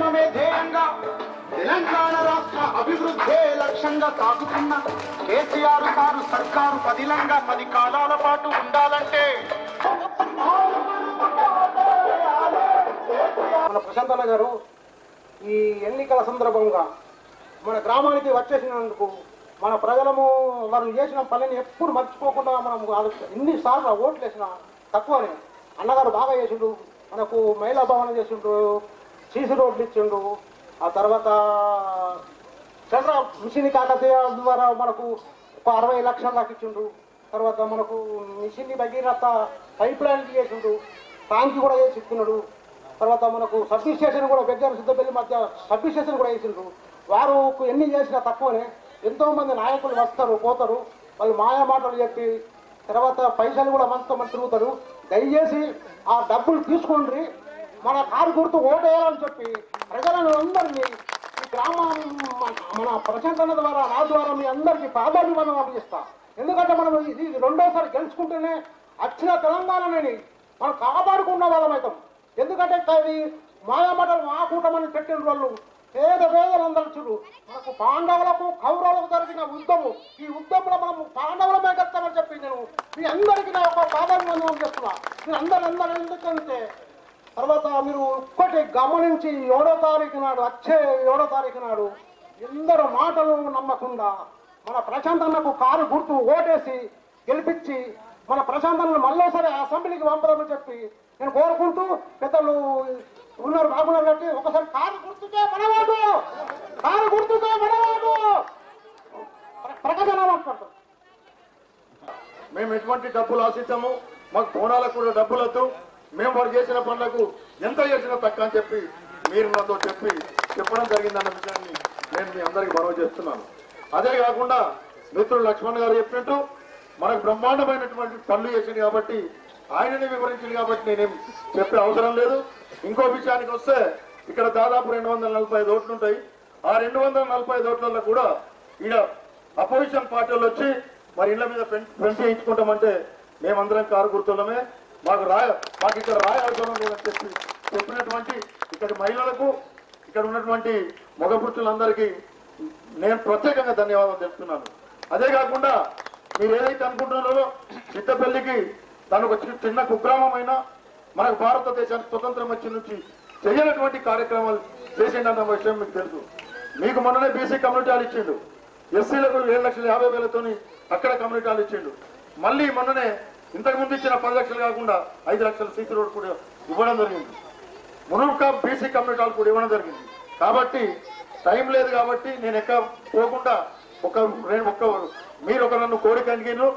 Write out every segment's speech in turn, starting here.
సంక్షేమమే ధ్యేయంగా తెలంగాణ రాష్ట్ర అభివృద్ధి లక్ష్యంగా సాగుతున్న కేసీఆర్ సారు సర్కారు పదిలంగా పది కాలాల పాటు ఉండాలంటే మన ప్రశాంతన్న గారు ఈ ఎన్నికల సందర్భంగా మన గ్రామానికి వచ్చేసినందుకు మన ప్రజలము వారు చేసిన పనిని ఎప్పుడు మర్చిపోకుండా మనం ఎన్నిసార్లు ఓట్లు వేసిన తక్కువనే. అన్నగారు బాగా చేసిండు మనకు మహిళా భవనం చేసిండు సీసీ రోడ్లు ఇచ్చిండు. ఆ తర్వాత సెంట్రల్ మిషన్ కాకతీయ ద్వారా మనకు ఒక అరవై లక్షల దాకా ఇచ్చిండు. తర్వాత మనకు మిషన్ భగీరథ పైప్ లైన్కి చేసిండు ట్యాంక్ కూడా చేసి ఇస్తున్నాడు. తర్వాత మనకు సబ్ స్టేషన్ కూడా బెగ్గర సిద్ధపల్లి మధ్య సబ్ స్టేషన్ కూడా వేసిండ్రు. వారు ఎన్ని చేసినా తక్కువనే. ఎంతో మంది నాయకులు వస్తారు పోతారు. వాళ్ళు మాయా మాటలు చెప్పి తర్వాత పైసలు కూడా మనతో మంది తిరుగుతారు. దయచేసి ఆ డబ్బులు తీసుకోండి. మన కారు గుర్తు ఓటేయాలని చెప్పి ప్రజలను అందరినీ ఈ గ్రామాన్ని మన- మన ద్వారా నా ద్వారా మీ అందరికీ పాదాభిమానం అందిస్తా ఎందుకంటే మనం ఇది రెండోసారి గెలుచుకుంటేనే వచ్చిన తెలంగాణని మనం కాపాడుకున్న వాళ్ళం అవుతాం. ఎందుకంటే ఇది మాయామటలు మా కూటమని పెట్టిన వాళ్ళు పేద పేదలందరూ చూడు. మనకు పాండవులకు కౌరవులకు జరిగిన ఉద్యమం ఈ ఉద్యమంలో మనం పాండవులమే గెలుస్తామని చెప్పి నేను మీ అందరికీ నా ఒక పాదాభిమానం చేస్తున్నా మీరు అందరూ అందరూ ఎందుకంటే తర్వాత మీరు ఒక్కటి గమనించి ఏడో తారీఖు నాడు వచ్చే ఏడో తారీఖు నాడు ఎందరో మాటలు నమ్మకుండా మన ప్రశాంతన్నకు కారు గుర్తు ఓటేసి గెలిపించి మన ప్రశాంతన్నను మళ్ళీసారి అసెంబ్లీకి పంపదని చెప్పి నేను కోరుకుంటూ పెద్దలు ఉన్నారు బాగున్నారు కాబట్టి ఒకసారి కారు గుర్తుకే మనవాడు కారు గుర్తుకే మనవాడు ప్రకటన మాట్లాడతాం మేము ఎటువంటి డబ్బులు ఆశించాము మాకు బోనాలకు కూడా డబ్బులతో మేము వారు చేసిన పనులకు ఎంత చేసినా తక్కువ అని చెప్పి మీరు నాతో చెప్పి చెప్పడం జరిగిందన్న విషయాన్ని నేను మీ అందరికీ మనవి చేస్తున్నాను. అదే కాకుండా మిత్రుడు లక్ష్మణ్ గారు చెప్పినట్టు మనకు బ్రహ్మాండమైనటువంటి పనులు చేసింది కాబట్టి ఆయననే వివరించింది కాబట్టి నేనేం చెప్పే అవసరం లేదు. ఇంకో విషయానికి వస్తే ఇక్కడ దాదాపు రెండు వందల నలభై ఐదు ఓట్లు ఉంటాయి. ఆ రెండు వందల నలభై ఐదు ఓట్లలో కూడా ఈడ అపోజిషన్ పార్టీలు వచ్చి మరి ఇళ్ళ మీద పెన్ పెన్ చేయించుకుంటామంటే మేమందరం కారు గుర్తులమే. మాకు రాయ మాకు ఇక్కడ రాయ అవసరం చెప్పి చెప్పినటువంటి ఇక్కడ మహిళలకు ఇక్కడ ఉన్నటువంటి మగ పురుషులందరికీ నేను ప్రత్యేకంగా ధన్యవాదాలు చెప్తున్నాను అదే కాకుండా మీరు ఏదైతే అనుకుంటున్నారో చిత్తపల్లికి తను ఒక చిన్న కుగ్రామమైన మనకు భారతదేశానికి స్వతంత్రం వచ్చి నుంచి చేయనటువంటి కార్యక్రమాలు చేసిండన్న విషయం మీకు తెలుసు. మీకు మొన్ననే బీసీ కమ్యూనిటీ హాల్ ఇచ్చిండు. ఎస్సీలకు ఏడు లక్షల యాభై వేలతోని అక్కడ కమ్యూనిటీ హాల్ ఇచ్చిండు. మళ్ళీ మొన్ననే ఇంతకు ముందు ఇచ్చిన పది లక్షలు కాకుండా ఐదు లక్షల సీసీ రోడ్ కూడా ఇవ్వడం జరిగింది. మునుక బీసీ కమ్యూనిటీ హాల్ కూడా ఇవ్వడం జరిగింది. కాబట్టి టైం లేదు కాబట్టి నేను ఎక్క పోకుండా ఒక రెండు ఒక్క మీరు ఒక నన్ను కోరిక అడిగిను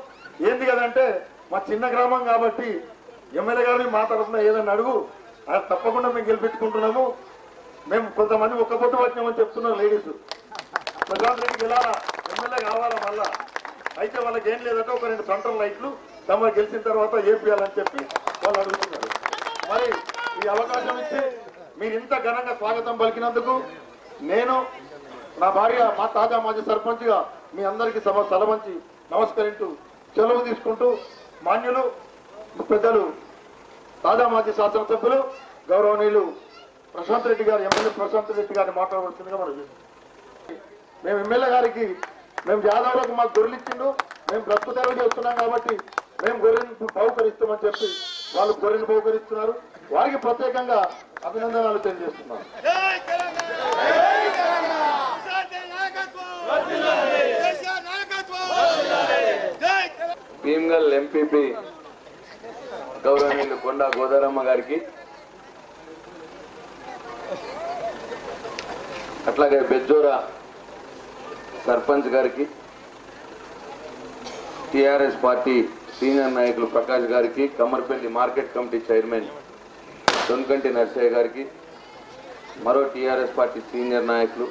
ఏంది కదంటే మా చిన్న గ్రామం కాబట్టి ఎమ్మెల్యే గారిని మా తరఫున ఏదైనా అడుగు అది తప్పకుండా మేము గెలిపించుకుంటున్నాము. మేము కొంతమంది ఒక్క పొట్టు పట్టినామని చెప్తున్నాం లేడీస్. ప్రశాంత్ రెడ్డికి వెళ్ళాలా ఎమ్మెల్యే కావాలా మళ్ళా? అయితే వాళ్ళకి ఏం లేదంటే ఒక రెండు సెంట్రల్ లైట్లు తమ గెలిచిన తర్వాత ఏపీయాలని చెప్పి వాళ్ళు అడుగుతున్నారు. మరి ఈ అవకాశం ఇచ్చి మీరు ఇంత ఘనంగా స్వాగతం పలికినందుకు నేను నా భార్య మా తాజా మాజీ సర్పంచ్గా మీ అందరికీ సభ సలవంచి నమస్కరించు సెలవు తీసుకుంటూ మాన్యులు పెద్దలు తాజా మాజీ శాసనసభ్యులు గౌరవనీయులు ప్రశాంత్ రెడ్డి గారు ఎమ్మెల్యే ప్రశాంత్ రెడ్డి గారిని మాట్లాడవలసిందిగా మనం మేము ఎమ్మెల్యే గారికి మేము యాదవులకు మాకు గొర్రెలు ఇచ్చిండు మేము తెరవి చేస్తున్నాం కాబట్టి మేము గొర్రెను బహుకరిస్తామని చెప్పి వాళ్ళు గొర్రెను బహుకరిస్తున్నారు వారికి ప్రత్యేకంగా అభినందనలు తెలియజేస్తున్నాను భీమ్గల్ ఎంపీపీ గౌరవనీయులు కొండా గోదారమ్మ గారికి అట్లాగే బెజ్జోరా సర్పంచ్ గారికి టిఆర్ఎస్ పార్టీ సీనియర్ నాయకులు ప్రకాష్ గారికి Kammarpally market committee chairman Donkanti Narsaiah గారికి మరో టీఆర్ఎస్ పార్టీ సీనియర్ నాయకులు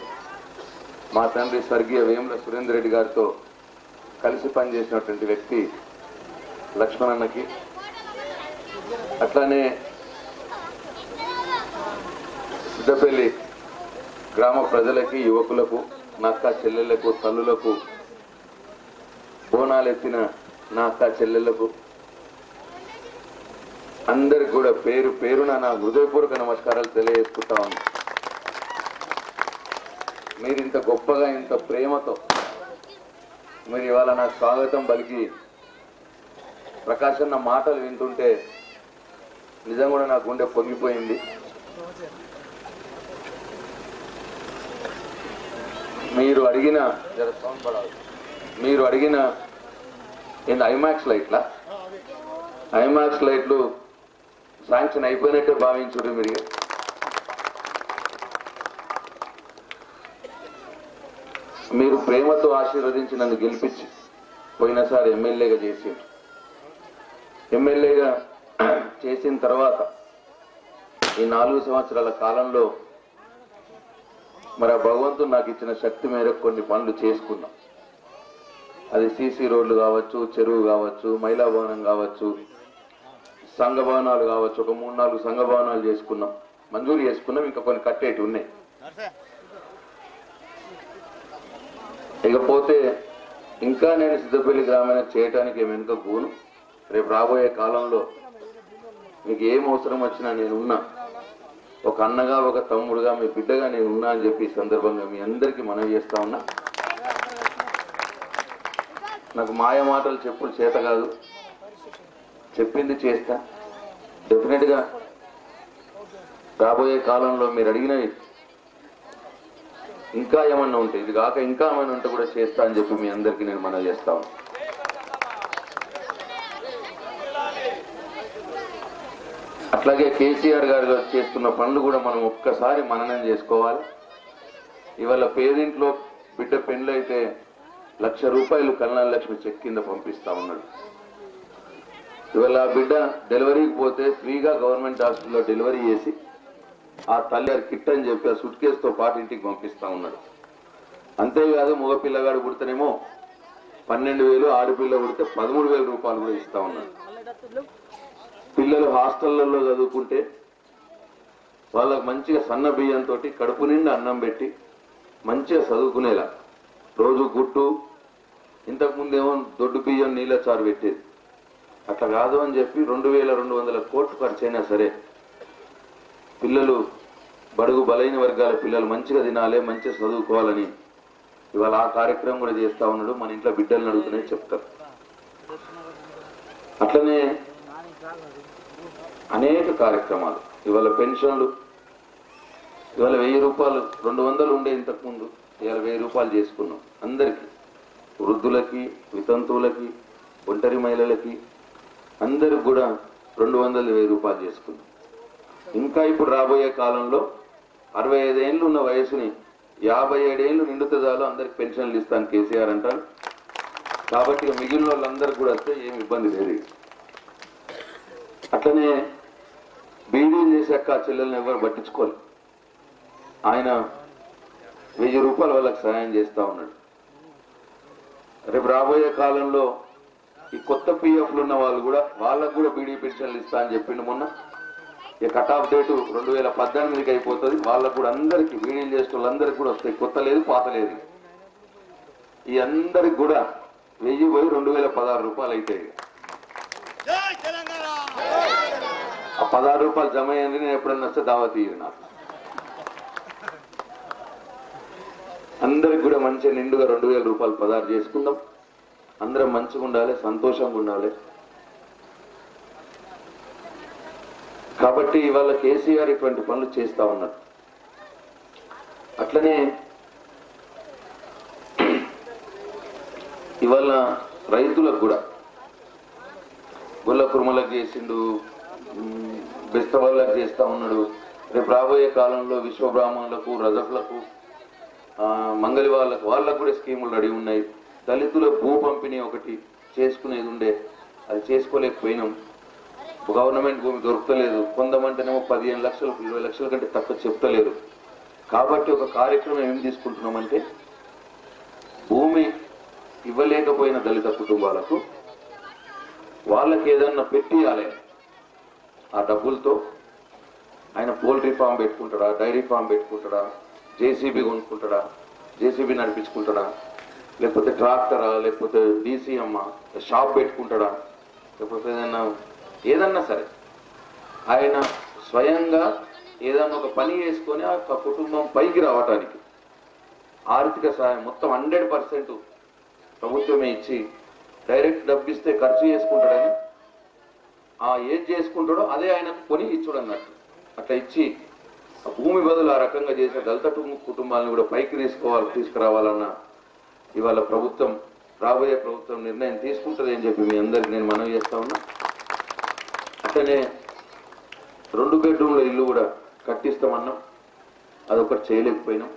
మా తండ్రి స్వర్గీయ వేముల సురేందర్ రెడ్డి గారితో కలిసి పనిచేసినటువంటి వ్యక్తి లక్ష్మణన్నకి. అట్లానే సిద్ధపల్లి గ్రామ ప్రజలకి యువకులకు నక్క చెల్లెళ్ళకు తల్లులకు బోనాలు ఎత్తిన నా అక్క చెల్లెళ్ళకు అందరికి కూడా పేరు పేరున నా హృదయపూర్వక నమస్కారాలు తెలియజేసుకుంటా ఉన్నా మీరు ఇంత గొప్పగా ఇంత ప్రేమతో మీరు ఇవాళ నా స్వాగతం పలికి ప్రకాశం నా మాటలు వింటుంటే నిజం కూడా నా గుండె పొంగిపోయింది మీరు అడిగిన జర సౌండ్ పడాలి. మీరు అడిగిన ఏంది ఐమాక్స్ లైట్లా ఐమాక్స్ లైట్లు శాంక్షన్ అయిపోయినట్టే భావించుడు మీరు మీరు ప్రేమతో ఆశీర్వదించి నన్ను గెలిపించి పోయినసారి ఎమ్మెల్యేగా చేసి ఎమ్మెల్యేగా చేసిన తర్వాత ఈ నాలుగు సంవత్సరాల కాలంలో మరి ఆ భగవంతుడు నాకు ఇచ్చిన శక్తి మేరకు కొన్ని పనులు చేసుకున్నాం. అది సీసీ రోడ్లు కావచ్చు చెరువు కావచ్చు మహిళా భవనం కావచ్చు సంఘ భవనాలు కావచ్చు ఒక మూడు నాలుగు సంఘ భవనాలు చేసుకున్నాం. మంజూరు చేసుకున్నాం ఇంకా కొన్ని కట్టేటి ఉన్నాయి. ఇకపోతే ఇంకా నేను సిద్ధపల్లి గ్రామీణ చేయటానికి వెనుక గూను రేపు రాబోయే కాలంలో మీకు ఏం అవసరం వచ్చినా నేను ఉన్నా. ఒక అన్నగా ఒక తమ్ముడుగా మీ బిడ్డగా నేను ఉన్నా అని చెప్పి ఈ సందర్భంగా మీ అందరికీ మనవి చేస్తా ఉన్నా. నాకు మాయ మాటలు చెప్పుడు చేత కాదు. చెప్పింది చేస్తా. డెఫినెట్గా రాబోయే కాలంలో మీరు అడిగినవి ఇంకా ఏమన్నా ఉంటే ఇది కాక ఇంకా ఏమైనా ఉంటే కూడా చేస్తా అని చెప్పి మీ అందరికీ నేను మనం చేస్తాను అట్లాగే కేసీఆర్ గారు చేస్తున్న పనులు కూడా మనం ఒక్కసారి మననం చేసుకోవాలి. ఇవాళ పేదింట్లో బిడ్డ పెళ్ళైతే లక్ష రూపాయలు కళ్యాణ లక్ష్మి చెక్ కింద పంపిస్తా ఉన్నాడు. ఇవాళ ఆ బిడ్డ డెలివరీకి పోతే ఫ్రీగా గవర్నమెంట్ హాస్పిటల్లో డెలివరీ చేసి ఆ తల్లి కిట్ అని చెప్పి ఆ సుట్ కేసుతో పాటు ఇంటికి పంపిస్తా ఉన్నాడు. అంతేకాదు మగ పిల్లగాడు పుడితేనేమో పన్నెండు వేలు ఆడపిల్ల పుడితే పదమూడు వేల రూపాయలు కూడా ఇస్తా ఉన్నాడు. పిల్లలు హాస్టళ్ళలో చదువుకుంటే వాళ్ళకు మంచిగా సన్న బియ్యంతో కడుపు నిండా అన్నం పెట్టి మంచిగా చదువుకునేలా. రోజు గుట్టు ఇంతకు ముందేమో దొడ్డు బియ్యం నీళ్ళ చారు పెట్టేది. అట్లా కాదు అని చెప్పి రెండు వేల రెండు వందల కోట్లు ఖర్చు అయినా సరే పిల్లలు బడుగు బలైన వర్గాల పిల్లలు మంచిగా తినాలి మంచిగా చదువుకోవాలని ఇవాళ ఆ కార్యక్రమం కూడా చేస్తా ఉన్నాడు. మన ఇంట్లో బిడ్డలను అడుగుతూనే చెప్తారు. అట్లనే అనేక కార్యక్రమాలు. ఇవాళ పెన్షన్లు ఇవాళ వెయ్యి రూపాయలు రెండు వందలు ఉండే ఇంతకు ముందు ఇవాళ వెయ్యి రూపాయలు చేసుకున్నాం అందరికీ. వృద్ధులకి వితంతువులకి ఒంటరి మహిళలకి అందరికి కూడా రెండు వందల వెయ్యి రూపాయలు చేసుకుంది. ఇంకా ఇప్పుడు రాబోయే కాలంలో అరవై ఐదేళ్ళు ఉన్న వయసుని యాభై ఏడేళ్ళు నిండుతుందాలో అందరికి పెన్షన్లు ఇస్తాను కేసీఆర్ అంటారు. కాబట్టి మిగిలిన వాళ్ళందరికీ కూడా వస్తే ఏమి ఇబ్బంది లేదు. అట్లనే బీడీ చేశాక చెల్లెల్ని ఎవరు పట్టించుకోరు. ఆయన వెయ్యి రూపాయలు వాళ్ళకి సహాయం చేస్తూ ఉన్నాడు. రేపు రాబోయే కాలంలో ఈ కొత్త పిఎఫ్లు ఉన్న వాళ్ళు కూడా వాళ్ళకు కూడా బీడీ పెన్షన్లు ఇస్తా అని చెప్పిండు మొన్న. ఈ కట్ ఆఫ్ డేటు రెండు వేల పద్దెనిమిదికి అయిపోతుంది. వాళ్ళకు కూడా అందరికి బీడీలు చేసిన వాళ్ళందరికీ కూడా వస్తాయి. కొత్త లేదు పాత లేదు. ఈ అందరికి కూడా వెయ్యి పోయి రెండు వేల పదహారు రూపాయలు అవుతాయి. ఆ పదహారు రూపాయలు జమ అయ్యింది నేను ఎప్పుడన్నా వస్తే దావా తీయదు నాకు. అందరికి కూడా మంచిగా నిండుగా రెండు వేల రూపాయలు పదారు చేసుకుందాం. అందరం మంచిగా ఉండాలి సంతోషంగా ఉండాలి. కాబట్టి ఇవాళ కేసీఆర్ ఇటువంటి పనులు చేస్తా ఉన్నారు. అట్లనే ఇవాళ రైతులకు కూడా గొల్ల కుర్మలకు చేసిండు ఉమ్, బెస్త చేస్తా ఉన్నాడు. రేపు రాబోయే కాలంలో విశ్వ బ్రాహ్మణులకు రజకులకు మంగలి వాళ్ళకు వాళ్ళకు కూడా స్కీములు రెడీ ఉన్నాయి. దళితుల భూ పంపిణీ ఒకటి చేసుకునేది ఉండే. అది చేసుకోలేకపోయినాం. గవర్నమెంట్ భూమి దొరకలేదు పొందమంటేనేమో పదిహేను లక్షలు ఇరవై లక్షల కంటే తక్కువ చెప్తలేరు కాబట్టి ఒక కార్యక్రమం ఏం తీసుకుంటున్నామంటే భూమి ఇవ్వలేకపోయిన దళిత కుటుంబాలకు వాళ్ళకి ఏదన్నా పెట్టియాలి. ఆ డబ్బులతో ఆయన పోల్ట్రీ ఫామ్ పెట్టుకుంటాడా డైరీ ఫామ్ పెట్టుకుంటాడా జేసీబీ కొనుక్కుంటాడా? జేసీబీ నడిపించుకుంటాడా? లేకపోతే ట్రాక్టరా? లేకపోతే డీసీఎమ్ షాప్ పెట్టుకుంటాడా? లేకపోతే ఏదన్నా ఏదన్నా సరే. ఆయన స్వయంగా ఏదన్నా ఒక పని చేసుకొని ఆ కుటుంబం పైకి రావటానికి ఆర్థిక సహాయం మొత్తం హండ్రెడ్ పర్సెంట్ ప్రభుత్వమే ఇచ్చి డైరెక్ట్ డబ్బు ఇస్తే ఖర్చు చేసుకుంటాడని ఆ ఏది చేసుకుంటాడో అదే ఆయనకు కొని ఇచ్చుడు అన్నట్టు అట్లా ఇచ్చి భూమి బదులు ఆ రకంగా చేసిన దళిత కుటుంబాలను కూడా పైకి తీసుకోవాలి తీసుకురావాలన్న ఇవాళ ప్రభుత్వం రాబోయే ప్రభుత్వం నిర్ణయం తీసుకుంటుంది అని చెప్పి మీ అందరికి నేను మనవి చేస్తా ఉన్నా. అట్లనే రెండు బెడ్రూమ్ల ఇల్లు కూడా కట్టిస్తామన్నాం. అదొకటి చేయలేకపోయినాం.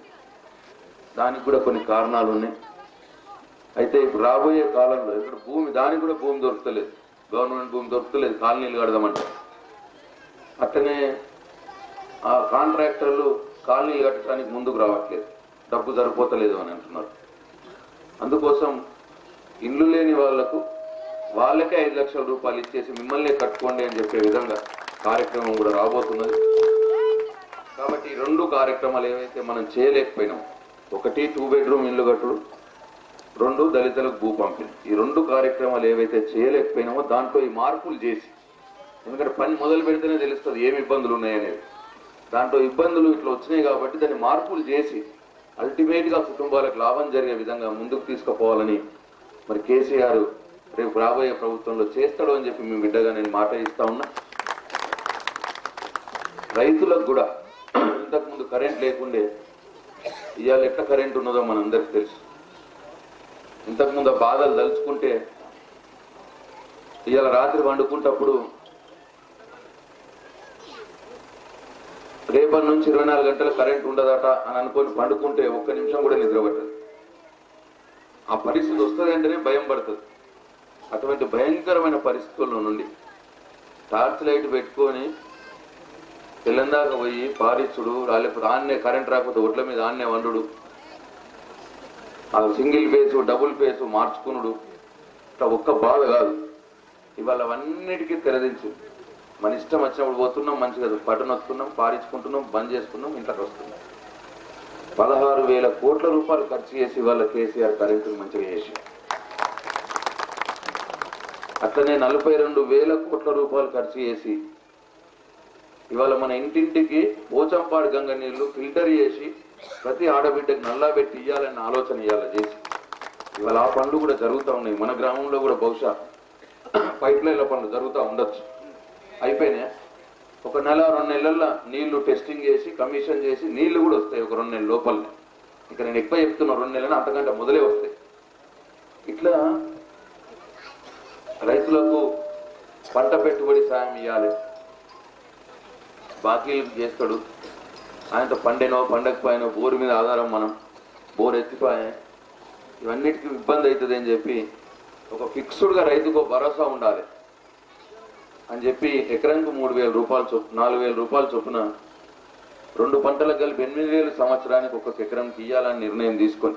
దానికి కూడా కొన్ని కారణాలు ఉన్నాయి. అయితే ఇప్పుడు రాబోయే కాలంలో ఇక్కడ భూమి దానికి కూడా భూమి దొరకలేదు గవర్నమెంట్ భూమి దొరకలేదు కాలనీలు కడదామంటే. అట్లనే ఆ కాంట్రాక్టర్లు కాలనీలు కట్టడానికి ముందుకు రావట్లేదు. డబ్బు సరిపోతలేదు అని అంటున్నారు. అందుకోసం ఇల్లు లేని వాళ్ళకు వాళ్ళకే ఐదు లక్షల రూపాయలు ఇచ్చేసి మిమ్మల్ని కట్టుకోండి అని చెప్పే విధంగా కార్యక్రమం కూడా రాబోతున్నది. కాబట్టి రెండు కార్యక్రమాలు ఏవైతే మనం చేయలేకపోయినాం ఒకటి టూ బెడ్రూమ్ ఇల్లు కట్టుడు రెండు దళితులకు భూ పంపిణీ. ఈ రెండు కార్యక్రమాలు ఏవైతే చేయలేకపోయినామో దాంట్లో ఈ మార్పులు చేసి ఎందుకంటే పని మొదలు పెడితేనే తెలుస్తుంది ఏమి ఇబ్బందులు ఉన్నాయనేది. దాంట్లో ఇబ్బందులు ఇట్లా వచ్చినాయి కాబట్టి దాన్ని మార్పులు చేసి అల్టిమేట్గా కుటుంబాలకు లాభం జరిగే విధంగా ముందుకు తీసుకుపోవాలని మరి కేసీఆర్ రేపు రాబోయే ప్రభుత్వంలో చేస్తాడు అని చెప్పి మీ బిడ్డగా నేను మాట ఇస్తా ఉన్నా. రైతులకు కూడా ఇంతకుముందు కరెంట్ లేకుండే ఇవాళ ఎట్లా కరెంట్ ఉన్నదో మనందరికి తెలుసు. ఇంతకుముందు ఆ బాధలు తలుచుకుంటే ఇవాళ రాత్రి వండుకుంటప్పుడు రేపటి నుంచి ఇరవై నాలుగు గంటలు కరెంట్ ఉండదట అని అనుకొని పండుకుంటే ఒక్క నిమిషం కూడా నిద్ర పట్టదు ఆ పరిస్థితి వస్తుంది అంటేనే భయం పడుతుంది. అటువంటి భయంకరమైన పరిస్థితుల్లో నుండి టార్చ్ లైట్ పెట్టుకొని తెల్లందాక పోయి పారిచ్చుడు లేకపోతే ఆన్నే కరెంట్ రాకపోతే ఒడ్ల మీద ఆన్నే వండుడు. ఆ సింగిల్ ఫేసు డబుల్ ఫేసు మార్చుకునుడు. ఒక్క బాధ కాదు. ఇవాళ అవన్నిటికీ తెరదించింది. మన ఇష్టం వచ్చినప్పుడు పోతున్నాం మంచిగా పట్టున వస్తున్నాం పారించుకుంటున్నాం బంద్ చేసుకున్నాం ఇంట్లోకి వస్తున్నాం. పదహారు వేల కోట్ల రూపాయలు ఖర్చు చేసి ఇవాళ కేసీఆర్ కరెంటును మంచిగా చేసి అట్లనే నలభై రెండు వేల కోట్ల రూపాయలు ఖర్చు చేసి ఇవాళ మన ఇంటింటికి పోచంపాడు గంగ నీళ్ళు ఫిల్టర్ చేసి ప్రతి ఆడబిడ్డకి నల్లా పెట్టి ఇవ్వాలని ఆలోచన ఇవ్వాలి చేసి. ఇవాళ ఆ పనులు కూడా జరుగుతూ ఉన్నాయి. మన గ్రామంలో కూడా బహుశా పైప్ లైన్ల పనులు జరుగుతూ ఉండొచ్చు. అయిపోయినాయి? ఒక నెల రెండు నెలల్లో నీళ్ళు టెస్టింగ్ చేసి కమిషన్ చేసి నీళ్ళు కూడా వస్తాయి ఒక రెండు నెలల లోపలనే. ఇక నేను ఎక్కువ చెప్తున్నా రెండు నెలలు అంతకంటే మొదలే వస్తాయి. ఇట్లా రైతులకు పంట పెట్టుబడి సాయం ఇవ్వాలి బాకీలు చేస్తాడు. ఆయనతో పండేనో పండకపోయినో బోరు మీద ఆధారం మనం. బోర్ ఎత్తిపోయా. ఇవన్నిటికీ ఇబ్బంది అవుతుంది అని చెప్పి ఒక ఫిక్స్డ్గా రైతుకు భరోసా ఉండాలి. అని చెప్పి ఎకరానికి మూడు వేల రూపాయలు చొప్పు నాలుగు వేల రూపాయలు చొప్పున రెండు పంటలకు కలిపి ఎనిమిది వేల సంవత్సరానికి ఒక్కొక్క ఎకరానికి ఇవ్వాలని నిర్ణయం తీసుకొని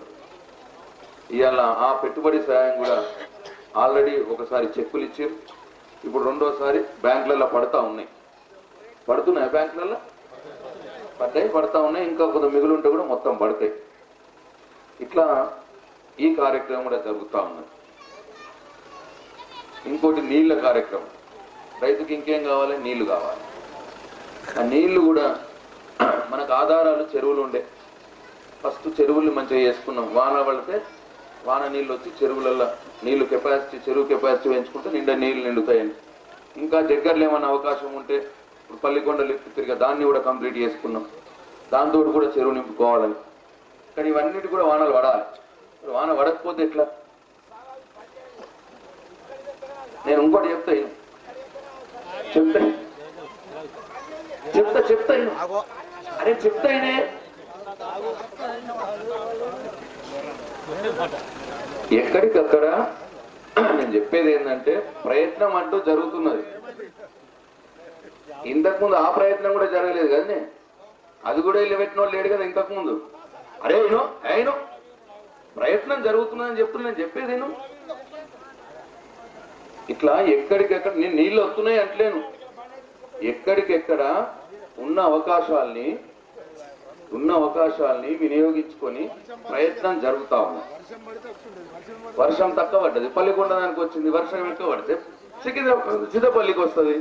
ఇవాళ ఆ పెట్టుబడి సాయం కూడా ఆల్రెడీ ఒకసారి చెక్కులు ఇచ్చారు. ఇప్పుడు రెండోసారి బ్యాంకులలో పడతా ఉన్నాయి. పడుతున్నాయి బ్యాంకులలో? పడ్డాయి పడతా ఉన్నాయి. ఇంకా కొంత మిగులు ఉంటే కూడా మొత్తం పడతాయి. ఇట్లా ఈ కార్యక్రమం కూడా జరుగుతూ ఉన్నది. ఇంకోటి నీళ్ళ కార్యక్రమం. రైతుకి ఇంకేం కావాలి? నీళ్ళు కావాలి. ఆ నీళ్ళు కూడా మనకు ఆధారాలు చెరువులు ఉండే. ఫస్ట్ చెరువులు మంచిగా చేసుకున్నాం. వాన పడితే వాన నీళ్ళు వచ్చి చెరువులలో నీళ్ళు కెపాసిటీ చెరువు కెపాసిటీ పెంచుకుంటే నిండా నీళ్ళు నిండుతాయని. ఇంకా దగ్గరలో ఏమైనా అవకాశం ఉంటే ఇప్పుడు పల్లికొండ లిఫ్ట్ తిరిగా దాన్ని కూడా కంప్లీట్ చేసుకున్నాం. దాంతో కూడా చెరువు నింపుకోవాలని. కానీ ఇవన్నిటి కూడా వానలు పడాలి. వాన పడకపోతే ఎట్లా? నేను ఇంకోటి చెప్తాను చెప్తా. చెప్తా చెప్తా. అరే చెప్తా. ఎక్కడికక్కడ నేను చెప్పేది ఏంటంటే ప్రయత్నం అంటూ జరుగుతున్నది. ఇంతకుముందు ఆ ప్రయత్నం కూడా జరగలేదు కదనే. అది కూడా వెళ్ళి పెట్టిన వాళ్ళు లేడు కదా ఇంతకుముందు. అరే అయినో అయినో ప్రయత్నం జరుగుతున్నదని చెప్తున్నా నేను చెప్పేది నేను ఇట్లా ఎక్కడికెక్కడ నేను నీళ్ళు వస్తున్నాయి అంటలేను. ఎక్కడికెక్కడ ఉన్న అవకాశాల్ని ఉన్న అవకాశాల్ని వినియోగించుకొని ప్రయత్నం జరుగుతా వర్షం తక్కువ పడ్డది పల్లికొండ దానికి వచ్చింది వర్షం ఎక్కువ పడితే సికింద్రాబాద్ సిద్ధపల్లికి వస్తుంది.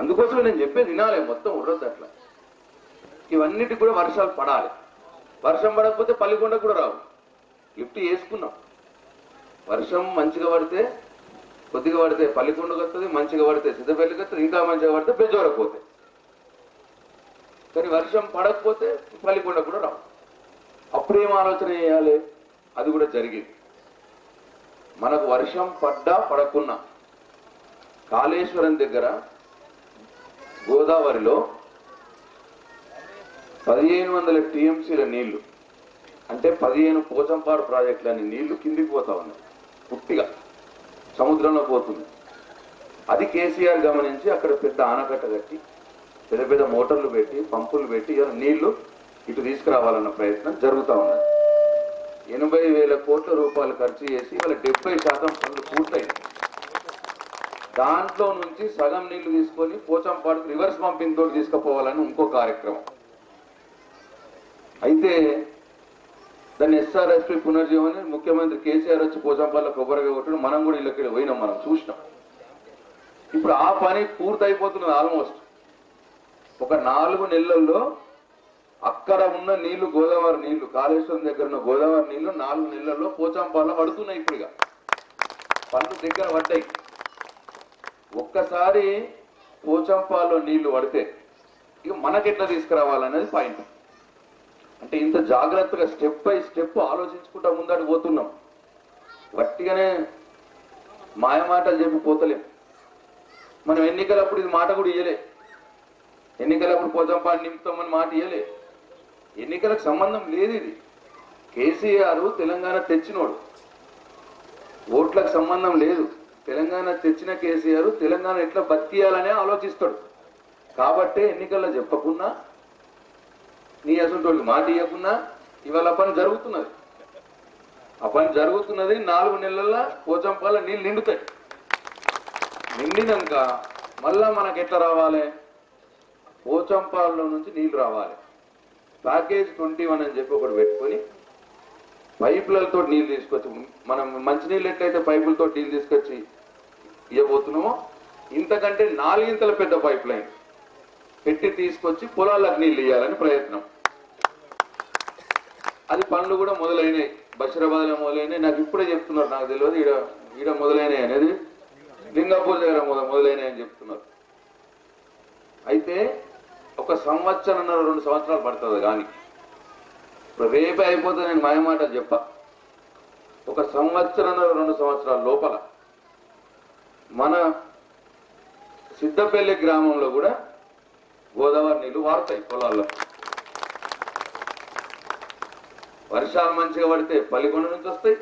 అందుకోసం నేను చెప్పేది వినాలి మొత్తం ఉండొద్దు అట్లా. ఇవన్నిటి కూడా వర్షాలు పడాలి. వర్షం పడకపోతే పల్లికొండ కూడా రావు. లిఫ్ట్ వేసుకున్నాం వర్షం మంచిగా పడితే కొద్దిగా పడితే పల్లికొండకు వస్తుంది మంచిగా పడితే సిద్ధపల్లికి వస్తుంది ఇంకా మంచిగా పడితే బెజోరకు పోతాయి కానీ వర్షం పడకపోతే పల్లికొండ కూడా రావు. అప్పుడేం ఆలోచన చేయాలి? అది కూడా జరిగింది. మనకు వర్షం పడ్డా పడకున్నా కాళేశ్వరం దగ్గర గోదావరిలో పదిహేను వందల టీఎంసీల నీళ్ళు అంటే పదిహేను పోచంపాడు ప్రాజెక్టులని నీళ్ళు కిందికి పోతా ఉన్నాయి పుట్టిగా. సముద్రంలో పోతుంది. అది కేసీఆర్ గమనించి అక్కడ పెద్ద ఆనకట్ట కట్టి పెద్ద పెద్ద మోటార్లు పెట్టి పంపులు పెట్టి ఇలా నీళ్ళు ఇటు తీసుకురావాలన్న ప్రయత్నం జరుగుతూ ఉన్నది. ఎనభై వేల కోట్ల రూపాయలు ఖర్చు చేసి వాళ్ళ డెబ్బై శాతం పనులు పూర్తయింది దాంట్లో నుంచి సగం నీళ్ళు తీసుకొని పోచంపాడుకు రివర్స్ పంపింగ్ తోటి తీసుకుపోవాలని ఇంకో కార్యక్రమం. అయితే దాన్ని ఎస్ఆర్ఎస్పీ పునర్జీవని ముఖ్యమంత్రి కేసీఆర్ వచ్చి పోచంపాల కొబ్బరిగా కొట్టడం. మనం కూడా ఇళ్ళకి పోయినాం మనం చూసినాం. ఇప్పుడు ఆ పని పూర్తయిపోతున్నది ఆల్మోస్ట్ ఒక నాలుగు నెలల్లో అక్కడ ఉన్న నీళ్ళు గోదావరి నీళ్ళు కాళేశ్వరం దగ్గర ఉన్న గోదావరి నీళ్ళు నాలుగు నెలల్లో పోచంపాల పడుతున్నాయి ఇప్పుడుగా పనులు దగ్గర పడ్డాయి. ఒక్కసారి పోచంపాలో నీళ్ళు పడితే ఇక మనకెట్లా తీసుకురావాలనేది పాయింట్ అంటే ఇంత జాగ్రత్తగా స్టెప్ బై స్టెప్ ఆలోచించుకుంటా ముందడు పోతున్నాం. గట్టిగానే మాయమాటలు చెప్పి పోతలేం. మనం ఎన్నికలప్పుడు ఇది మాట కూడా ఇయ్యలే. ఎన్నికలప్పుడు పోచంపాడు నింపుతామని మాట ఇయ్యలే. ఎన్నికలకు సంబంధం లేదు ఇది. కేసీఆర్ తెలంగాణ తెచ్చినోడు. ఓట్లకు సంబంధం లేదు. తెలంగాణ తెచ్చిన కేసీఆర్ తెలంగాణ ఎట్లా బతికియాలనే ఆలోచిస్తాడు. కాబట్టే ఎన్నికల్లో చెప్పకుండా నీ అసలు మాట ఇవ్వకున్నా ఇవాళ పని జరుగుతున్నది. ఆ పని జరుగుతున్నది నాలుగు నెలల పోచంపాల నీళ్ళు నిండుతాయి. నిండినాక మళ్ళా మనకి ఎట్లా రావాలి? పోచంపాలలో నుంచి నీళ్ళు రావాలి. ప్యాకేజ్ ట్వంటీ వన్ అని చెప్పి ఒకటి పెట్టుకొని పైపులతో నీళ్ళు తీసుకొచ్చి మనం మంచినీళ్ళు ఎట్లయితే పైపులతో నీళ్ళు తీసుకొచ్చి ఇవ్వబోతున్నామో ఇంతకంటే నాలుగింతల పెద్ద పైప్ లైన్ పెట్టి తీసుకొచ్చి పొలాలకు నీళ్ళు ఇవ్వాలని ప్రయత్నం. అది పనులు కూడా మొదలైనాయి. బషీరాబాద్లో మొదలైనవి మొదలైనాయి. నాకు ఇప్పుడే చెప్తున్నారు. నాకు తెలియదు ఈడ ఈడ మొదలైనాయి అనేది. లింగాపూర్ దగ్గర మొద- మొదలైనాయి అని చెప్తున్నారు. అయితే ఒక సంవత్సరం రెండు సంవత్సరాలు పడుతుంది కానీ ఇప్పుడు రేపే అయిపోతే నేను మాయమాట చెప్ప. ఒక సంవత్సరం రెండు సంవత్సరాల లోపల మన సిద్ధపల్లి గ్రామంలో కూడా గోదావరి నీళ్ళు వారుతాయి పొలాల్లో. వర్షాలు మంచిగా పడితే పల్లికొండ నుంచి వస్తాయి.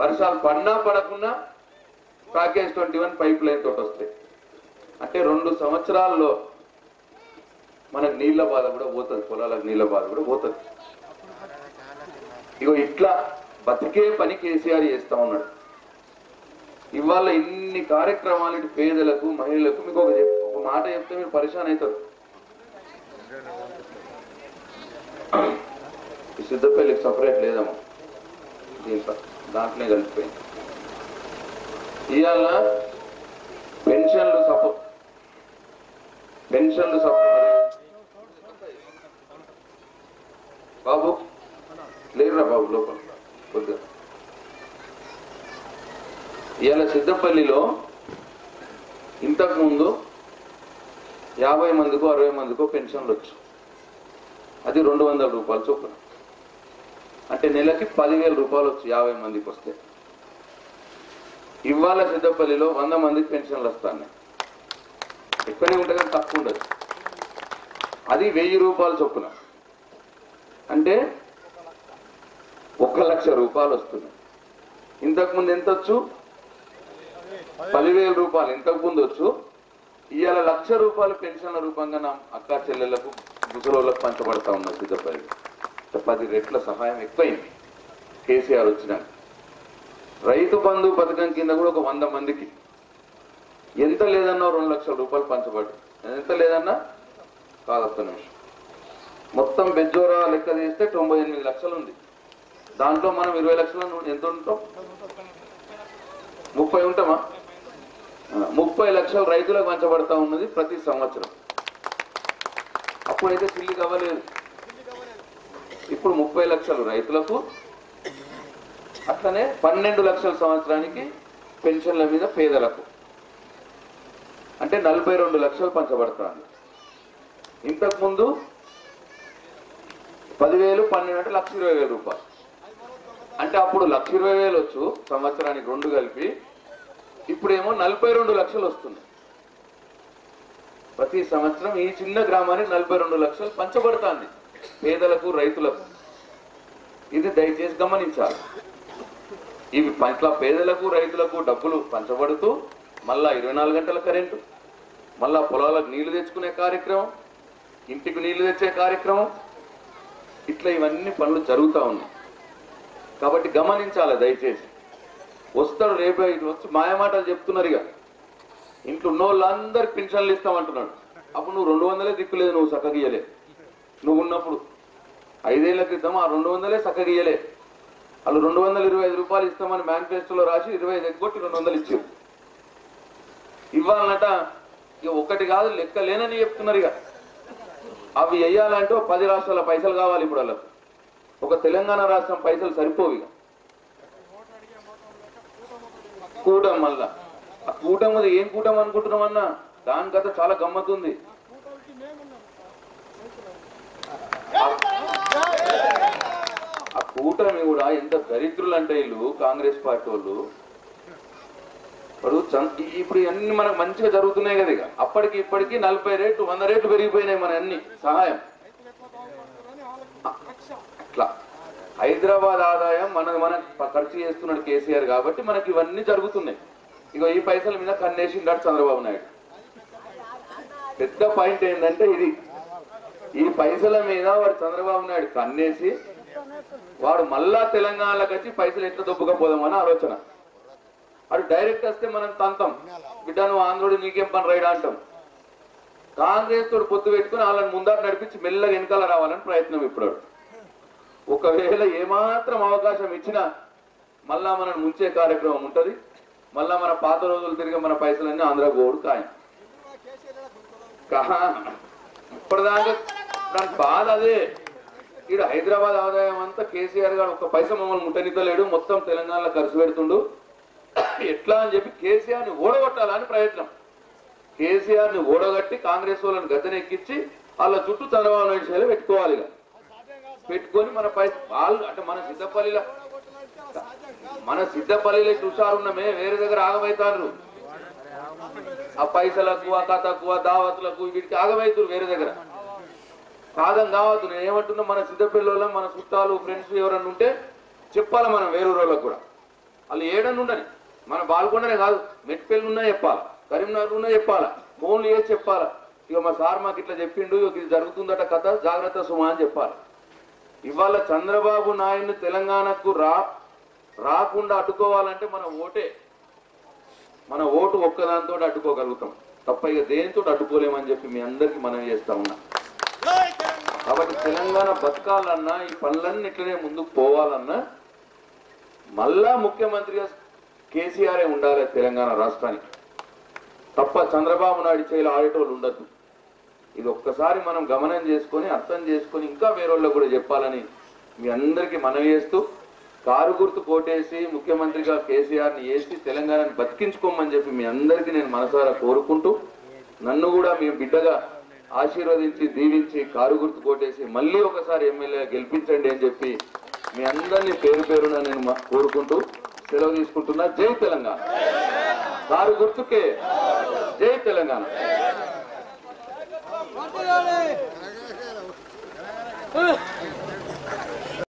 వర్షాలు పడినా పడకుండా package twenty one pipe line తోటి వస్తాయి. అంటే రెండు సంవత్సరాల్లో మన నీళ్ళ బాధ కూడా పోతుంది పొలాలకు నీళ్ళ బాధ కూడా పోతుంది. ఇగో ఇట్లా బతికే పని కేసీఆర్ చేస్తా ఉన్నాడు. ఇవాళ ఇన్ని కార్యక్రమాలు ఇటు పేదలకు మహిళలకు మీకు ఒక ఒక మాట చెప్తే మీరు పరిశాన్ అవుతారు. ఈ సిద్ధపల్లికి సపరేట్ లేదమ్మా. దీంట్లో దాంట్లోనే కలిసిపోయింది. ఇవాళ పెన్షన్లు సపో పెన్షన్లు సపో బాబు లేరురా బాబు లోపల కొద్దిగా. ఇవాళ సిద్ధపల్లిలో ఇంతకుముందు యాభై మందికో అరవై మందికో పెన్షన్లు వచ్చు అది రెండు వందల రూపాయలు చొప్పున. అంటే నెలకి పదివేల రూపాయలు వచ్చు యాభై మందికి వస్తే. ఇవాళ సిద్ధపల్లిలో వంద మందికి పెన్షన్లు వస్తున్నాయి. ఎక్కువనే ఉంటుంది కానీ తక్కువ ఉండదు. అది వెయ్యి రూపాయలు చొప్పున. అంటే ఒక్క లక్ష రూపాయలు వస్తున్నాయి. ఇంతకు ముందు ఎంత వచ్చు? పదివేల రూపాయలు. ఇంతకు ముందు వచ్చు. ఇవాళ లక్ష రూపాయలు పెన్షన్ల రూపంగా నా అక్క చెల్లెళ్ళకు ముసలోళ్ళకు పంచబడతా ఉన్నది సిద్ధపల్లి. పది రెట్ల సహాయం ఎక్కువైంది. కేసీఆర్ వచ్చినాక. రైతు బంధు పథకం కింద కూడా ఒక వంద మందికి. ఎంత లేదన్నా రెండు లక్షల రూపాయలు పంచబడ్డాయి. ఎంత లేదన్నా కాదొక్క నిమిషం. మొత్తం బెజ్జోరా లెక్క చేస్తే తొంభై ఎనిమిది లక్షలు ఉంది. దాంట్లో మనం ఇరవై లక్షలు ఎంత ఉంటాం? ముప్పై ఉంటామా? ముప్పై లక్షల రైతులకు పంచబడతా ఉన్నది ప్రతి సంవత్సరం. అప్పుడైతే సిల్లి అవ్వలేదు ఇప్పుడు ముప్పై లక్షలు రైతులకు అట్లనే పన్నెండు లక్షల సంవత్సరానికి పెన్షన్ల మీద పేదలకు. అంటే నలభై రెండు లక్షలు పంచబడుతుంది. ఇంతకు ముందు పదివేలు పన్నెండు అంటే లక్ష ఇరవై వేల రూపాయలు. అంటే అప్పుడు లక్ష ఇరవై వేలు వచ్చు సంవత్సరానికి రెండు కలిపి. ఇప్పుడేమో నలభై రెండు లక్షలు వస్తుంది ప్రతి సంవత్సరం ఈ చిన్న గ్రామానికి నలభై రెండు లక్షలు పంచబడుతుంది. పేదలకు రైతులకు. ఇది దయచేసి గమనించాలి. ఇవి పట్ల పేదలకు రైతులకు డబ్బులు పంచబడుతూ మళ్ళా ఇరవై నాలుగు గంటల కరెంటు మళ్ళా పొలాలకు నీళ్ళు తెచ్చుకునే కార్యక్రమం ఇంటికి నీళ్ళు తెచ్చే కార్యక్రమం. ఇట్లా ఇవన్నీ పనులు జరుగుతూ ఉన్నాయి. కాబట్టి గమనించాలి దయచేసి. వస్తాడు రేపే వచ్చి మాయమాటలు చెప్తున్నారు ఇక. ఇంట్లో ఉన్నోళ్ళందరికి పెన్షన్లు ఇస్తామంటున్నాడు. అప్పుడు నువ్వు రెండు వందలే దిక్కులేదు నువ్వు చక్కగియలే. నువ్వు ఉన్నప్పుడు ఐదేళ్ళ క్రితం ఆ రెండు వందలే చక్కగియలే వాళ్ళు రెండు వందల ఇరవై ఐదు రూపాయలు ఇస్తామని మేనిఫెస్టోలో రాసి ఇరవై ఐదు ఎగ్గొట్టి రెండు వందలు ఇచ్చారు. ఇవ్వాలన్నట ఇక ఒకటి కాదు లెక్క లేనని చెప్తున్నారు ఇక. అవి వేయాలంటే పది రాష్ట్రాల పైసలు కావాలి ఇప్పుడు వాళ్ళకు. ఒక తెలంగాణ రాష్ట్రం పైసలు సరిపోవు ఇక. కూటం మళ్ళా ఆ కూటం అది ఏం కూటం అనుకుంటున్నామన్నా దాని కథ చాలా గమ్మతుంది ఆ కూటమి కూడా ఎంత దరిద్రులు అంటే వీళ్ళు కాంగ్రెస్ పార్టీ వాళ్ళు. ఇప్పుడు ఇప్పుడు ఇవన్నీ మనకు మంచిగా జరుగుతున్నాయి కదా ఇక. అప్పటికి ఇప్పటికి నలభై రేట్లు వంద రేట్లు పెరిగిపోయినాయి మన అన్ని సహాయం. అట్లా. హైదరాబాద్ ఆదాయం మన మన ఖర్చు చేస్తున్నాడు కేసీఆర్ కాబట్టి మనకి ఇవన్నీ జరుగుతున్నాయి. ఇక ఈ పైసల మీద కన్నేసిండాడు చంద్రబాబు నాయుడు. పెద్ద పాయింట్ ఏంటంటే ఇది ఈ పైసల మీద వాడు చంద్రబాబు నాయుడు కన్నేసి వాడు మళ్ళా తెలంగాణలోకి వచ్చి పైసలు ఎట్లా దొబ్బకపోదామని ఆలోచన. అటు డైరెక్ట్ వస్తే మనం తంతం. బిడ్డ నువ్వు ఆంధ్రుడు నీకేం పని రైడా అంటాం. కాంగ్రెస్ తోడు పొత్తు పెట్టుకుని వాళ్ళని ముందర నడిపించి మెల్లగా వెనకాల రావాలని ప్రయత్నం ఇప్పుడు ఒకవేళ ఏమాత్రం అవకాశం ఇచ్చినా మళ్ళా మనం ముంచే కార్యక్రమం ఉంటది. మళ్ళా మన పాత రోజులు తిరిగి మన పైసలన్నీ ఆంధ్ర గోడు ఖాయం ఇప్పటిదాకా దాని బాధ అదే. ఇక్కడ హైదరాబాద్ ఆదాయం అంతా కేసీఆర్ గారు ఒక పైసా మమ్మల్ని ముట్టనిద్దలేడు మొత్తం తెలంగాణలో ఖర్చు పెడుతుండు. ఎట్లా అని చెప్పి కేసీఆర్ని ఓడగొట్టాలని ప్రయత్నం. కేసీఆర్ని ఓడగట్టి కాంగ్రెస్ వాళ్ళని గద్దెనెక్కించి వాళ్ళ చుట్టూ చంద్రబాబు నాయుడు శైలి పెట్టుకోవాలి పెట్టుకొని మన పైస వాళ్ళు అంటే మన సిద్ధపల్లిలో మన సిద్ధపల్లిలో హుషారున్నమే వేరే దగ్గర ఆగమవుతారు ఆ పైసలకు ఆ కథకు ఆ దావతులకు వీటికి ఆగమవుతారు వేరే దగ్గర. కాదం కావద్దు. నేను ఏమంటున్నా మన సిద్ధపల్లిలో మన చుట్టాలు ఫ్రెండ్స్ ఎవరన్నా ఉంటే చెప్పాలి మనం వేరే వాళ్ళకు కూడా. వాళ్ళు ఏడన్నా ఉండని. మన బాల్కొండనే కాదు మెట్పల్లి ఉన్నా చెప్పాలా కరీంనగర్ ఉన్నా చెప్పాలా ఫోన్లు చేసి చెప్పాలా? ఇక మా సార్ మాకు ఇట్లా చెప్పిండు ఇది జరుగుతుందట కథ జాగ్రత్త సుమా అని చెప్పాలి. ఇవాళ చంద్రబాబు నాయుడు తెలంగాణకు రా రాకుండా అడ్డుకోవాలంటే మన ఓటే. మన ఓటు ఒక్కదాంతో అడ్డుకోగలుగుతాం. తప్ప ఇక దేనితో అడ్డుకోలేమని చెప్పి మీ అందరికీ మనం చేస్తా ఉన్నా. కాబట్టి తెలంగాణ బతకాలన్నా ఈ పనులన్నీ ఇట్లనే ముందుకు పోవాలన్నా మళ్ళా ముఖ్యమంత్రిగా కేసీఆర్ ఉండాలి తెలంగాణ రాష్ట్రానికి. తప్ప చంద్రబాబు నాయుడు చేయాలి ఆడేటోళ్ళు ఉండద్దు. ఇది ఒక్కసారి మనం గమనం చేసుకొని అర్థం చేసుకొని ఇంకా వేరేళ్ళకు కూడా చెప్పాలని మీ అందరికీ మనవి చేస్తూ కారు గుర్తు కోటేసి ముఖ్యమంత్రిగా కేసీఆర్ని వేసి తెలంగాణని బతికించుకోమని చెప్పి మీ అందరికీ నేను మనసారా కోరుకుంటూ నన్ను కూడా మీ బిడ్డగా ఆశీర్వదించి దీవించి కారు గుర్తు కొట్టేసి మళ్ళీ ఒకసారి ఎమ్మెల్యే గెలిపించండి అని చెప్పి మీ అందరినీ పేరు పేరున నేను కోరుకుంటూ సెలవు తీసుకుంటున్నా. జై తెలంగాణ. కారు గుర్తుకే. జై తెలంగాణ.